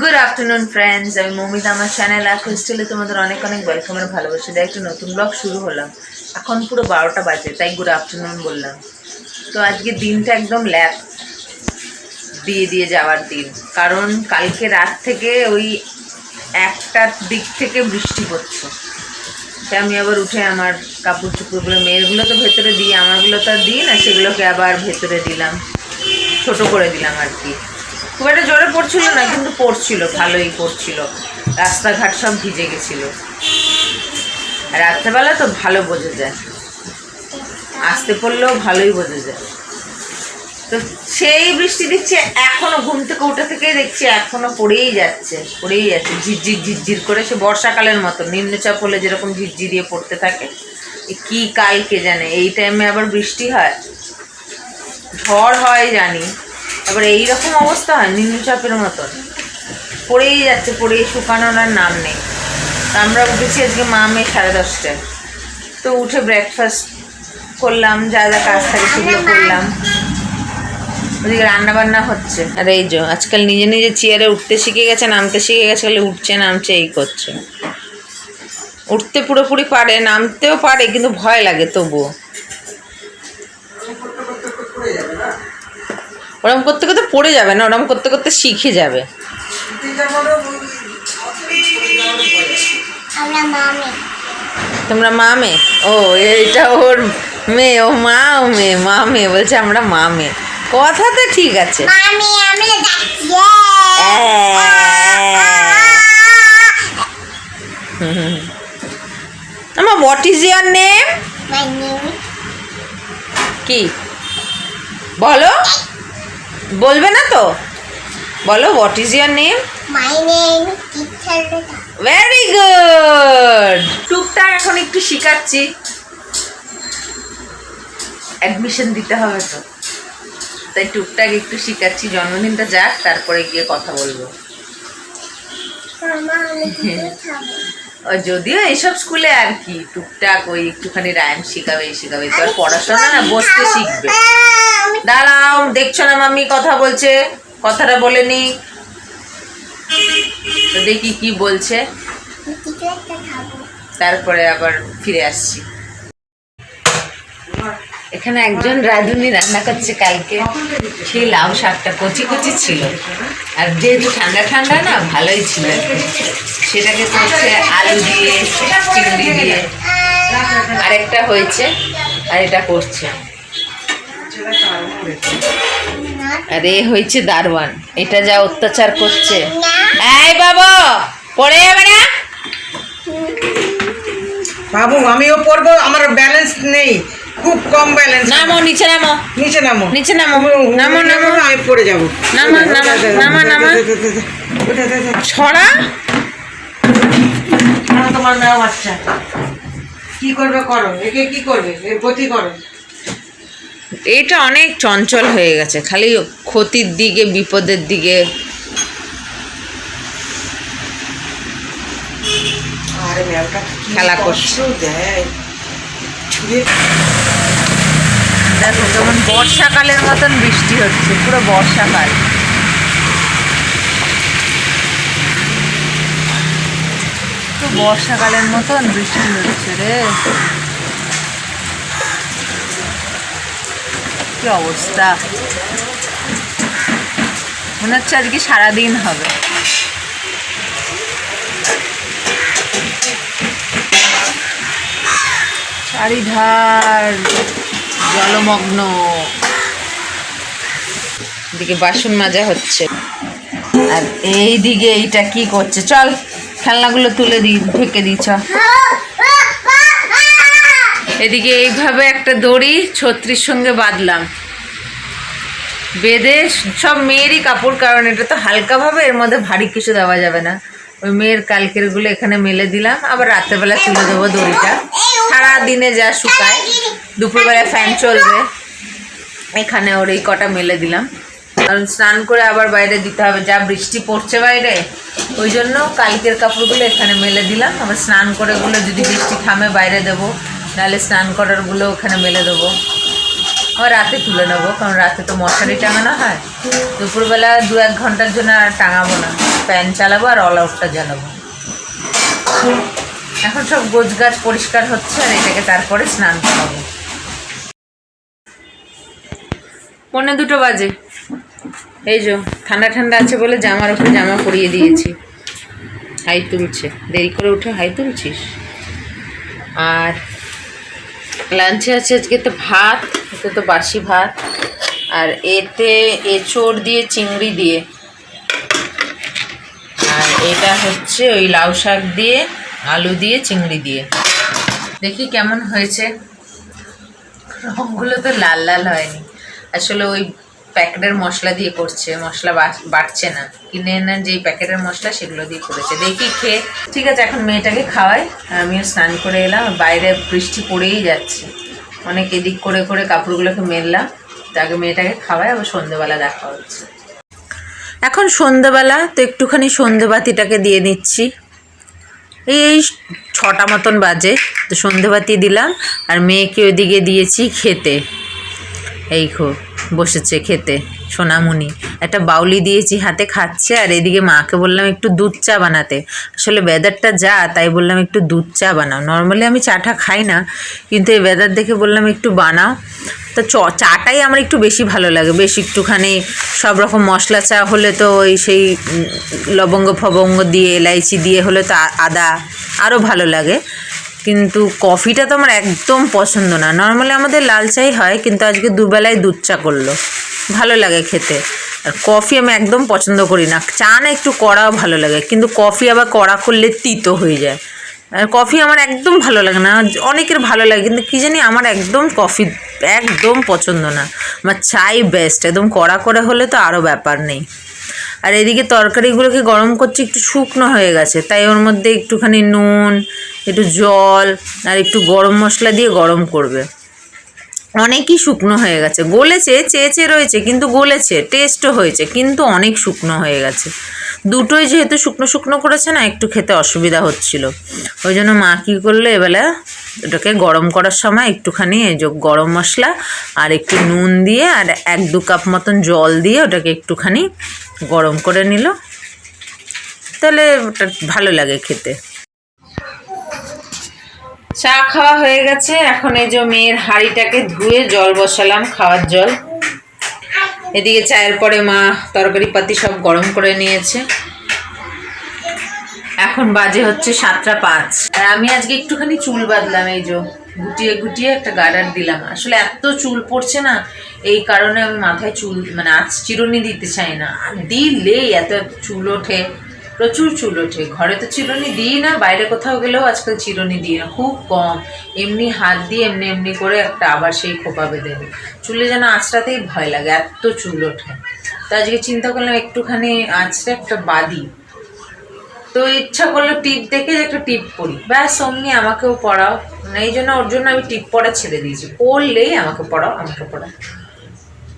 Good afternoon friends আমি মমিতা, আমার channel আর হোস্টেলে তোমাদের অনেক অনেক ওয়েলকাম আর ভালোবাসা দিয়ে একটা নতুন ব্লগ শুরু হলাম। এখন পুরো বারোটা বাজে, তাই গুড আফটারনুন বললাম। তো আজকে দিনটা একদম ল্যাপ দিয়ে দিয়ে যাওয়ার দিন। কারণ কালকে রাত থেকে ওই একটার দিক থেকে বৃষ্টি পড়ছে। তাই আমি আবার উঠে আমার কাপড় চোপড়গুলো মেয়েরগুলো তো ভেতরে দিই আমারগুলো তো আর দিই না, সেগুলোকে আবার ভেতরে দিলাম। ছোট করে দিলাম আর কি। খুব একটা জোরে পড়ছিল না, কিন্তু পড়ছিল, ভালোই পড়ছিল। রাস্তাঘাট সব ভিজে গেছিল। রাত্রেবেলা তো ভালো বোঝা যায়। আসতে পড়লেও ভালোই বোঝা যায়। তো সেই বৃষ্টি দিচ্ছে, এখনও ঘুম থেকে উঠে থেকে দেখছি, এখনও পড়েই যাচ্ছে পড়েই যাচ্ছে। ঝিরঝির ঝিরঝির করে সে বর্ষাকালের মতো, নিম্নচাপ হলে যেরকম ঝিরঝিরিয়ে পড়তে থাকে কি কাল কে জানে, এই টাইমে আবার বৃষ্টি হয়। ঝড় হয় জানি। আবার এইরকম অবস্থা হয় নিম্নচাপের মতন। পড়েই যাচ্ছে পড়েই শুকানোর আর নাম নেই। তা আমরা উঠেছি আজকে মা মেয়ে সাড়ে দশটায়। তো উঠে ব্রেকফাস্ট করলাম যা যা কাজ থাকে সেগুলো করলাম। ওদিকে রান্না বান্না হচ্ছে। আর এই যে আজকাল নিজে নিজে চেয়ারে উঠতে শিখে গেছে নামতে শিখে গেছে খালি উঠছে নামছে এই করছে। উঠতে পুরোপুরি পারে নামতেও পারে কিন্তু ভয় লাগে তবুও। ওরম করতে করতে পড়ে যাবে না ওরম করতে করতে শিখে যাবে। তোমরা মা মেয়ে ও এইটা ওর মেয়ে ও মা ও মেয়ে মা মেয়ে বলছে আমরা মা মেয়ে কথা তো ঠিক আছে। আমরা হোয়াট ইজ ইয়ার নেম কি? বলো। বলবে না তো? বলো what is your name my name very good টুকটাক এখন একটু শিখাচ্ছি। অ্যাডমিশন দিতে হবে তো। তাই টুকটাক একটু শিখাচ্ছি জন্মদিনটা যাক তারপরে গিয়ে কথা বলব। যদিও এইসব স্কুলে আর কি টুকটাক ওই একটুখানি রাইম শিখাবে এই শিখাবে তো আর পড়াশোনা না বসতে শিখবে। দাঁড়াও দেখছ না মাম্মি কথা বলছে? কথাটা বলে নি। তো দেখি কি বলছে। তারপরে আবার ফিরে আসছি। এখানে একজন রাঁধুনি রান্না করছে কালকে। সেই লাউ শাকটা কচি কচি ছিল। আর যেহেতু ঠান্ডা ঠান্ডা না, ভালোই ছিল। সেটাকে করছে আলু দিয়ে, চিংড়ি দিয়ে। আরেকটা হয়েছে, আর এটা করছে। আর এ হয়েছে দারোয়ান। এটা যা অত্যাচার করছে। এই বাবা, পড়ে যাবে না? বাবু, আমিও পড়ব, আমার ব্যালেন্স নেই। খুব কম ব্যালেন্স নামো নিচে নামো। নিচে নামো। নিচে নামো। নামো নামো। আমি পড়ে যাব। নামো, নামো, নামো, নামো। ছড়া। তোমার মেয়ে বাচ্চা। কি করবে করো? একে কি করবে? এর গতি করো। এটা অনেক চঞ্চল হয়ে গেছে। খালি ক্ষতির দিকে বিপদের দিকে। আরে খেলা কষ্ট দেয়। দেখো যেমন বর্ষাকালের মতন বৃষ্টি হচ্ছে, পুরো বর্ষাকাল। তো বর্ষাকালের মতন বৃষ্টি হচ্ছে রে। কি অবস্থা? মনে হচ্ছে আজকে সারাদিন হবে। চারিধার। জলমগ্ন। এদিকে বাসন মাজা হচ্ছে। আর এই দিকে এইটা কি করছে? চল, খেলনাগুলো তুলে দিই ঢেকে চ। এদিকে এইভাবে একটা দড়ি ছত্রির সঙ্গে বাঁধলাম। বেঁধে সব মেয়েরই কাপড়, কারণ এটা তো হালকাভাবে এর মধ্যে ভারী কিছু দেওয়া যাবে না। ওই মেয়ের কালকেরগুলো এখানে মেলে দিলাম, আবার রাত্রেবেলা তুলে দেবো দড়িটা। সারা দিনে যা শুকায় দুপুরবেলা ফ্যান চলবে। এখানে ওর এই কটা মেলে দিলাম। কারণ স্নান করে আবার বাইরে দিতে হবে। যা বৃষ্টি পড়ছে বাইরে, ওই জন্য কালকের কাপড়গুলো এখানে মেলে দিলাম। আবার স্নান করে ওগুলো যদি বৃষ্টি থামে বাইরে দেবো নাহলে স্নান করারগুলো ওখানে মেলে দেবো। আবার রাতে তুলে নেব, কারণ রাতে তো মশারি টাঙানো হয়। দুপুরবেলা দু এক ঘণ্টার জন্য আর টাঙাবো না। ফ্যান চালাবো আর অল আউটটা জ্বালাবো। এখন সব গোছগাছ পরিষ্কার হচ্ছে আর এটাকে তারপরে স্নান করাবো। পৌনে দুটো বাজে। এই যে, ঠান্ডা ঠান্ডা আছে বলে জামার উপরে জামা পরিয়ে দিয়েছি। হাই তুলছে। দেরি করে উঠে হাই তুলছিস? আর লাঞ্চে আছে আজকে তো ভাত, এতে তো বাসি ভাত। আর এতে এঁচড় দিয়ে, চিংড়ি দিয়ে। আর এটা হচ্ছে ওই লাউ শাক দিয়ে আলু দিয়ে, চিংড়ি দিয়ে। দেখি কেমন হয়েছে। রঙগুলো তো লাল লাল হয়নি। আসলে ওই প্যাকেটের মশলা দিয়ে করছে, মশলা বাটছে না। কিনে এনে যেই প্যাকেটের মশলা, সেগুলো দিয়ে করেছে। দেখি খেয়ে। ঠিক আছে, এখন মেয়েটাকে খাওয়াই। আমিও স্নান করে এলাম। বাইরে বৃষ্টি পড়েই যাচ্ছে। অনেক এদিক করে করে কাপড়গুলোকে মেললাম। তাকে মেয়েটাকে খাওয়াই, আবার সন্ধেবেলা দেখা হচ্ছে। এখন সন্ধেবেলা, তো একটুখানি সন্ধেবাতিটাকে দিয়ে দিচ্ছি। এই ছটা মতন বাজে, তো সন্ধেবাতি দিলাম, আর মেয়েকে ওইদিকে দিয়েছি খেতে। এই খো, বসেছে খেতে। সোনামুনি একটা বাউলি দিয়েছি, হাতে খাচ্ছে, আর এদিকে মাকে বললাম একটু দুধ চা বানাতে। আসলে ওয়েদারটা যা, তাই বললাম একটু দুধ চা বানাও। নর্মালি আমি চাটা খাই না, কিন্তু এই ওয়েদার দেখে বললাম একটু বানাও। তো চ, চাটাই আমার একটু বেশি ভালো লাগে। বেশ একটুখানি সব রকম মশলা চা হলে তো ওই সেই লবঙ্গ, ফবঙ্গ দিয়ে, এলাইচি দিয়ে হলে তো আদা আরও ভালো লাগে। কিন্তু কফিটা তো আমার একদম পছন্দ না। নর্মালি আমাদের লাল চাই হয়, কিন্তু আজকে দুবেলায় দুধ চা করল। ভালো লাগে খেতে। আর কফি আমি একদম পছন্দ করি না। চা না একটু কড়াও ভালো লাগে, কিন্তু কফি আবার কড়া করলে তিতো হয়ে যায়। আর কফি আমার একদম ভালো লাগে না, অনেকের ভালো লাগে, কিন্তু কী জানি আমার একদম কফি একদম পছন্দ না। আমার চাই বেস্ট একদম কড়া করে হলে তো আরও ব্যাপার নেই। আর এদিকে তরকারিগুলোকে গরম করছি, একটু শুকনো হয়ে গেছে, তাই ওর মধ্যে একটুখানি নুন, একটু জল, আর একটু গরম মশলা দিয়ে গরম করবে। অনেকই শুকনো হয়ে গেছে। গলেছে, চেয়েছে রয়েছে, কিন্তু গলেছে টেস্টও হয়েছে, কিন্তু অনেক শুকনো হয়ে গেছে। দুটোই যেহেতু শুকনো শুকনো করেছে না, একটু খেতে অসুবিধা হচ্ছিল। ওই জন্য মা কী করল এবেলা, ওটাকে গরম করার সময় একটুখানি গরম মশলা আর একটু নুন দিয়ে আর এক দু কাপ মতন জল দিয়ে ওটাকে একটুখানি গরম করে নিল। তাহলে ওটা ভালো লাগে খেতে। চা খাওয়া হয়ে গেছে। এখন এই যে মেয়ের হাঁড়িটাকে ধুয়ে জল বসালাম, খাওয়ার জল। এদিকে চায়ের পরে মা তরকারি পাতি সব গরম করে নিয়েছে। এখন বাজে হচ্ছে সাতটা পাঁচ। আর আমি আজকে একটুখানি চুল বাঁধলাম এই যে গুটিয়ে গুটিয়ে একটা গার্ডার দিলাম। আসলে এত চুল পড়ছে না, এই কারণে আমি মাথায় চুল মানে আজ চিরুনি দিতে চাই না। এত এত চুল ওঠে। প্রচুর চুল ওঠে। ঘরে তো চিরুনি দিই না, বাইরে কোথাও গেলেও আজকাল চিরুনি দিই না, খুব কম। এমনি হাত দিয়ে এমনি এমনি করে একটা আবার সেই খোপা বেঁধে দিই। চুলে যেন আঁচড়াতেই ভয় লাগে, এত চুল ওঠে। তো আজকে চিন্তা করলাম একটুখানি আঁচড়ে একটা বাদি তো ইচ্ছা করল টিপ দেখে একটা টিপ পরি। ব্যাস, অমনি আমাকেও পড়াও। মানে এই জন্য ওর জন্য আমি টিপ পড়া ছেড়ে দিয়েছি। পড়লেই আমাকে পড়াও আমাকে পড়াও।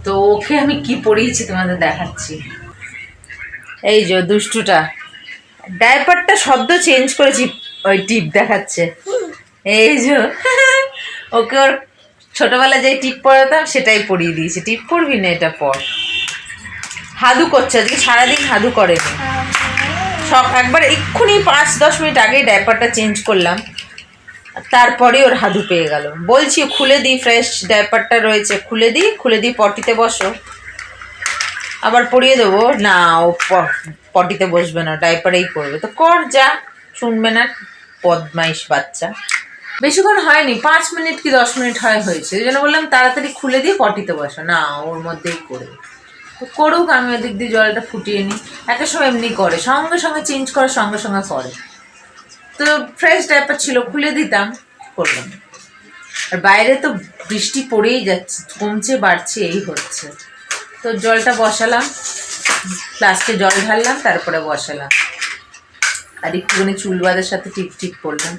তো ওকে আমি কি পড়িয়েছি তোমাদের দেখাচ্ছি। এই যে দুষ্টুটা। ডাইপারটা শব্দ চেঞ্জ করেছি ওই টিপ দেখাচ্ছে। এই যে, ওকে ওর ছোটবেলায় যে টিপ পড়াতাম, সেটাই পড়িয়ে দিয়েছি। টিপ পড়বি না, এটা পর হাদু করছে, আজকে সারাদিন হাদু করেনি। সব, একবার এক্ষুনি পাঁচ, দশ মিনিট আগেই ডাইপারটা চেঞ্জ করলাম। তারপরে ওর হাদু পেয়ে গেল। বলছি, খুলে দিই, ফ্রেশ ডাইপারটা রয়েছে, খুলে দিই খুলে দিই পটিতে বসো। আবার পরিয়ে দেবো। না, ও পটিতে বসবে না, ডাইপারেই করবে তো কর যা, শুনবে না বদমাইশ বাচ্চা। বেশিক্ষণ হয়নি, পাঁচ মিনিট কি দশ মিনিট হয় হয়েছে। ওই জন্য বললাম তাড়াতাড়ি খুলে দিয়ে পটিতে বসো। না, ওর মধ্যেই করবে তো করুক, আমি ওদিক দিয়ে জলটা ফুটিয়ে নিই। একটা সময় এমনি করে, সঙ্গে সঙ্গে চেঞ্জ করে, সঙ্গে সঙ্গে করে। তো ফ্রেশ ডাইপার ছিল, খুলে দিতাম, করলাম। আর বাইরে তো বৃষ্টি পড়েই যাচ্ছে, কমছে, বাড়ছে, এই হচ্ছে। তো জলটা বসালাম। ফ্লাস্কে জল ঢাললাম, তারপরে বসালাম। আর একটুখানি চুল বাঁধার সাথে টিপ টিপ করলাম।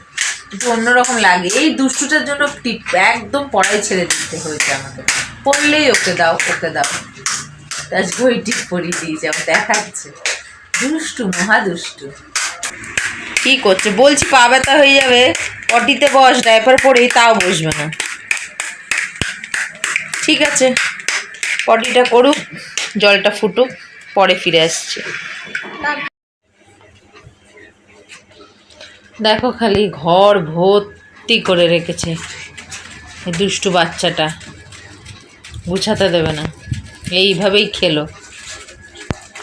একটু অন্যরকম লাগে। এই দুষ্টুটার জন্য টিপ একদম পড়াই ছেড়ে দিতে হয়েছে আমাকে। পড়লেই ওকে দাও ওকে দাও। ওই টিপ পরিয়ে দিয়েছে আমি দেখাচ্ছে। দুষ্টু, মহা দুষ্টু। কি করছে? বলছি পা ব্যথা হয়ে যাবে। পটিতে বস, ডাইপার পরেই তাও বসবে না। ঠিক আছে। পটিটা করুক, জলটা ফুটুক। পরে ফিরে আসছি। দেখো খালি ঘর ভর্তি করে রেখেছে দুষ্টু বাচ্চাটা। গুছাতে দেবে না। এইভাবেই খেলো।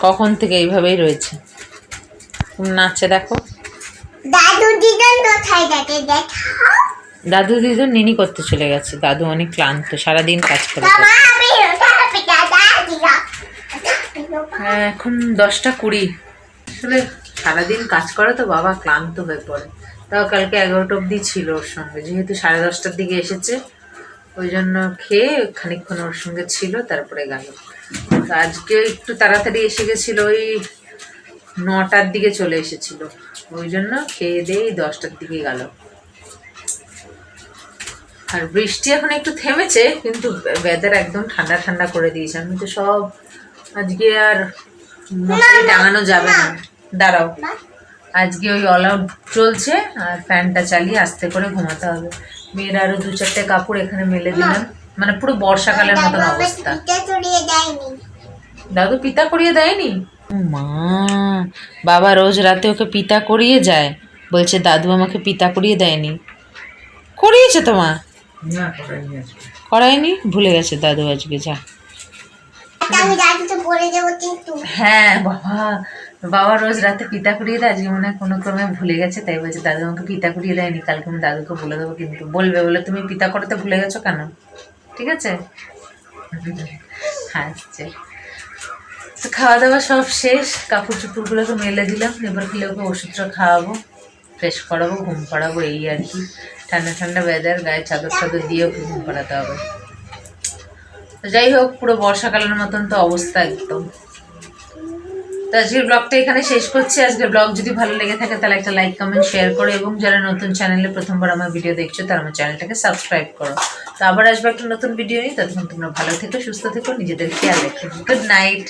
কখন থেকে এইভাবেই রয়েছে? নাচে দেখো। দাদু দিদন দেখো। দাদু নিনি করতে চলে গেছে। দাদু অনেক ক্লান্ত সারাদিন কাজ করে এখন দশটা কুড়ি। আসলে সারাদিন কাজ করে তো বাবা, ক্লান্ত হয়ে পড়ে। তাও কালকে এগারোটা অবধি ছিল ওর সঙ্গে। যেহেতু সাড়ে দশটার দিকে এসেছে, ওই জন্য খেয়ে খানিকক্ষণ ওর সঙ্গে ছিল, তারপরে গেল। আজকে একটু তাড়াতাড়ি এসে গেছিল, ওই নটার দিকে চলে এসেছিল। ওই জন্য খেয়ে দিয়ে দশটার দিকে গেল। আর বৃষ্টি এখন একটু থেমেছে, কিন্তু ওয়েদার একদম ঠান্ডা ঠান্ডা করে দিয়েছে। আমি তো সব আজকে আর মশারি টাঙানো যাবে না। দাঁড়াও। আজকে ওই অল আউট চলছে আর ফ্যানটা চালিয়ে আস্তে করে ঘুমাতে হবে। মেয়ের আরও দু চারটে কাপড় এখানে মেলে দিলাম। মানে পুরো বর্ষাকালের মতন দাদু অবস্থা। দাদু পিতা করিয়ে দেয়নি? মা বাবা রোজ রাতে ওকে পিতা করিয়ে যায়। বলছে দাদু আমাকে পিতা করিয়ে দেয়নি। করিয়েছে তোমা না করাইনি করায়নি? ভুলে গেছে দাদু আজকে যা। আমি দাদুকে বলে দেবো কিন্তু। হ্যাঁ বাবা। বাবা রোজ রাতে পিতা করিয়ে দেয় আজকে মনে হয় কোনো ক্রমে ভুলে গেছে, তাই বলছে, দাদু আমাকে পিতা করিয়ে দেয়নি, কালকে আমি দাদুকে বলে দেবো কিন্তু। বলবে বলে, তুমি পিতা করতে ভুলে গেছো কেন? ঠিক আছে? হাসছে তো খাওয়া দাওয়া সব শেষ কাপড় চুপড়গুলোকে মেলে দিলাম, এবার খেলে ওকে ওষুধটা খাওয়াবো, ফ্রেশ করাবো, ঘুম পাড়াবো এই আর কি। ঠান্ডা ঠান্ডা ওয়েদার গায়ে চাদর টাদর দিয়ে ঘুম পাড়াতে হবে। তো যাই হোক, পুরো বর্ষাকালের মতন তো অবস্থা একদম। তো আজকের ব্লগটা এখানে শেষ করছি। আজকের ব্লগ যদি ভালো লেগে থাকে, তাহলে একটা লাইক কমেন্ট শেয়ার করো এবং যারা নতুন চ্যানেলে প্রথমবার আমার ভিডিও দেখছ, তারা আমার চ্যানেলটাকে সাবস্ক্রাইব করো। তো আবার আসবে একটা নতুন ভিডিও নিয়ে। ততক্ষণ তোমরা ভালো থেকো, সুস্থ থেকো, নিজেদের খেয়াল রেখো। Good night